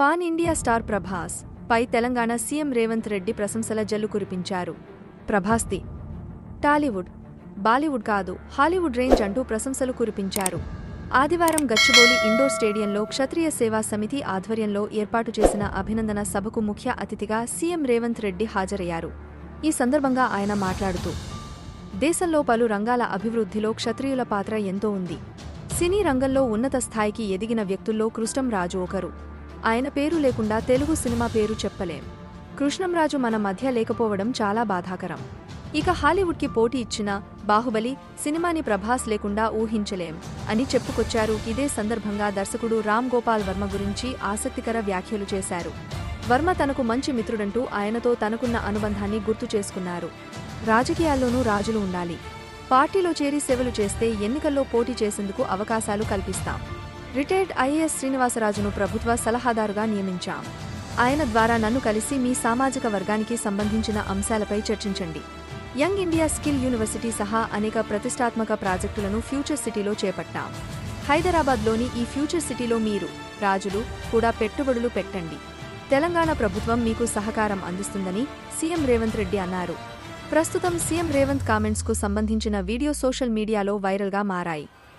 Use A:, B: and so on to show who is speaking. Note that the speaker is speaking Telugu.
A: పాన్ ఇండియా స్టార్ ప్రభాస్ పై తెలంగాణ సీఎం రేవంత్ రెడ్డి ప్రశంసల జల్లు కురిపించారు. ప్రభాస్ది టాలీవుడ్ బాలీవుడ్ కాదు హాలీవుడ్ రేంజ్ అంటూ ప్రశంసలు కురిపించారు. ఆదివారం గచ్చిబౌలి ఇండోర్ స్టేడియంలో క్షత్రియ సేవా సమితి ఆధ్వర్యంలో ఏర్పాటు చేసిన అభినందన సభకు ముఖ్య అతిథిగా సీఎం రేవంత్ రెడ్డి హాజరయ్యారు. ఈ సందర్భంగా ఆయన మాట్లాడుతూ దేశంలో పలు రంగాల అభివృద్ధిలో క్షత్రియుల పాత్ర ఎంతో ఉంది. సినీ రంగంలో ఉన్నత స్థాయికి ఎదిగిన వ్యక్తుల్లో కృష్ణంరాజు ఒకరు. ఆయన పేరు లేకుండా తెలుగు సినిమా పేరు చెప్పలేం. కృష్ణంరాజు మన మధ్య లేకపోవడం చాలా బాధాకరం. ఇక హాలీవుడ్కి పోటీ ఇచ్చిన బాహుబలి సినిమాని ప్రభాస్ లేకుండా ఊహించలేం అని చెప్పుకొచ్చారు. ఇదే సందర్భంగా దర్శకుడు రామ్ గోపాల్ వర్మ గురించి ఆసక్తికర వ్యాఖ్యలు చేశారు. వర్మ తనకు మంచి మిత్రుడంటూ ఆయనతో తనకున్న అనుబంధాన్ని గుర్తు చేసుకున్నారు. రాజకీయాల్లోనూ రాజులు ఉండాలి. పార్టీలో చేరి సేవలు చేస్తే ఎన్నికల్లో పోటీ చేసేందుకు అవకాశాలు కల్పిస్తాం. రిటైర్డ్ ఐఏఎస్ శ్రీనివాసరాజును ప్రభుత్వ సలహాదారుగా నియమించాం. ఆయన ద్వారా నన్ను కలిసి మీ సామాజిక వర్గానికి సంబంధించిన అంశాలపై చర్చించండి. యంగ్ ఇండియా స్కిల్ యూనివర్సిటీ సహా అనేక ప్రతిష్టాత్మక ప్రాజెక్టులను ఫ్యూచర్ సిటీలో చేపట్టాం. హైదరాబాద్లోని ఈ ఫ్యూచర్ సిటీలో మీరు రాజులు కూడా పెట్టుబడులు పెట్టండి. తెలంగాణ ప్రభుత్వం మీకు సహకారం అందిస్తుందని సీఎం రేవంత్ రెడ్డి అన్నారు. ప్రస్తుతం సీఎం రేవంత్ కామెంట్స్కు సంబంధించిన వీడియో సోషల్ మీడియాలో వైరల్గా మారాయి.